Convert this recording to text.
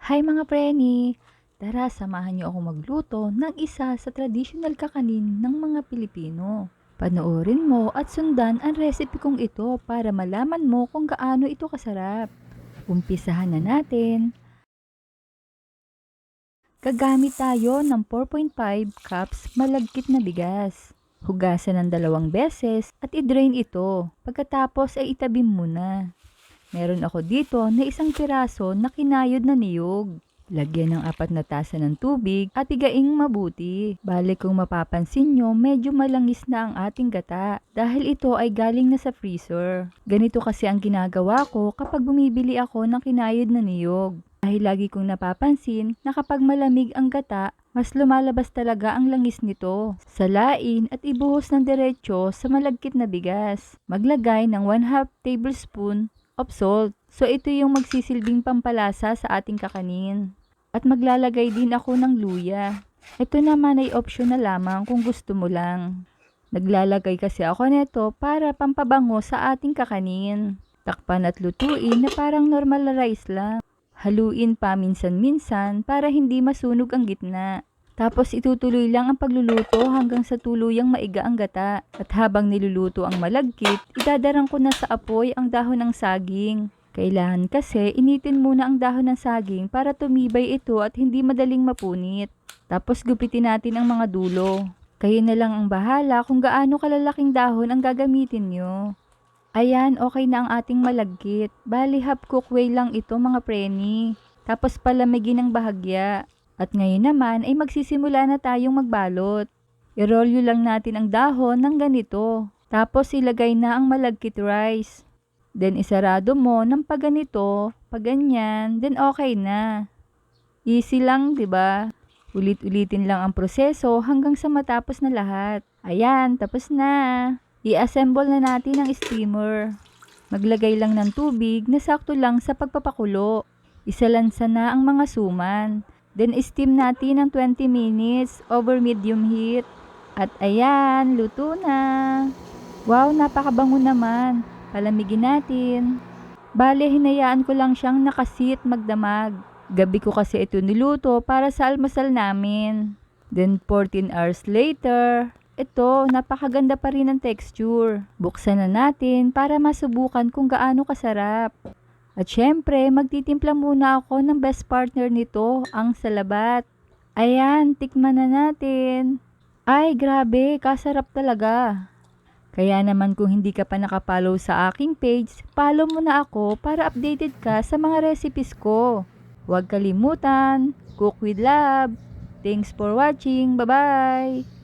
Hi mga preni! Tara, samahan niyo ako magluto ng isa sa traditional kakanin ng mga Pilipino. Panoorin mo at sundan ang recipe kong ito para malaman mo kung gaano ito kasarap. Umpisahan na natin. Gagamit tayo ng 4.5 cups malagkit na bigas. Hugasan ng dalawang beses at i-drain ito. Pagkatapos ay itabi muna. Meron ako dito na isang piraso na kinayod na niyog. Lagyan ng apat na tasa ng tubig at igaing mabuti. Bale kung mapapansin nyo, medyo malangis na ang ating gata dahil ito ay galing na sa freezer. Ganito kasi ang ginagawa ko kapag bumibili ako ng kinayod na niyog. Dahil lagi kong napapansin na kapag malamig ang gata, mas lumalabas talaga ang langis nito. Salain at ibuhos ng diretsyo sa malagkit na bigas. Maglagay ng 1 2 tablespoon of salt. So ito yung magsisilbing pampalasa sa ating kakanin. At maglalagay din ako ng luya. Ito naman ay optional lamang kung gusto mo lang. Naglalagay kasi ako nito para pampabango sa ating kakanin. Takpan at lutuin na parang normal rice lang. Haluin pa minsan-minsan para hindi masunog ang gitna. Tapos itutuloy lang ang pagluluto hanggang sa tuluyang maiga ang gata. At habang niluluto ang malagkit, idadarang ko na sa apoy ang dahon ng saging. Kailangan kasi initin muna ang dahon ng saging para tumibay ito at hindi madaling mapunit. Tapos gupitin natin ang mga dulo. Kayo na lang ang bahala kung gaano kalalaking dahon ang gagamitin nyo. Ayan, okay na ang ating malagkit. Bali, half cook way lang ito mga preni. Tapos palamigin ng bahagya. At ngayon naman ay magsisimula na tayong magbalot. I-roll lang natin ang dahon ng ganito. Tapos ilagay na ang malagkit rice. Then isarado mo ng paganito, paganyan, then okay na. Easy lang, 'di ba? Ulit-ulitin lang ang proseso hanggang sa matapos na lahat. Ayan, tapos na. I-assemble na natin ang steamer. Maglagay lang ng tubig na sakto lang sa pagpapakulo. Isalansa na ang mga suman. Then steam natin ng 20 minutes over medium heat. At ayan, luto na. Wow, napakabango naman. Palamigin natin. Bale, hinayaan ko lang siyang nakasit magdamag. Gabi ko kasi ito niluto para sa almasal namin. Then 14 hours later, ito, napakaganda pa rin ang texture. Buksan na natin para masubukan kung gaano kasarap. At syempre, magtitimpla muna ako ng best partner nito, ang salabat. Ayan, tikman na natin. Ay, grabe, kasarap talaga. Kaya naman kung hindi ka pa nakapollow sa aking page, follow mo na ako para updated ka sa mga recipes ko. Huwag kalimutan, cook with love. Thanks for watching. Bye-bye!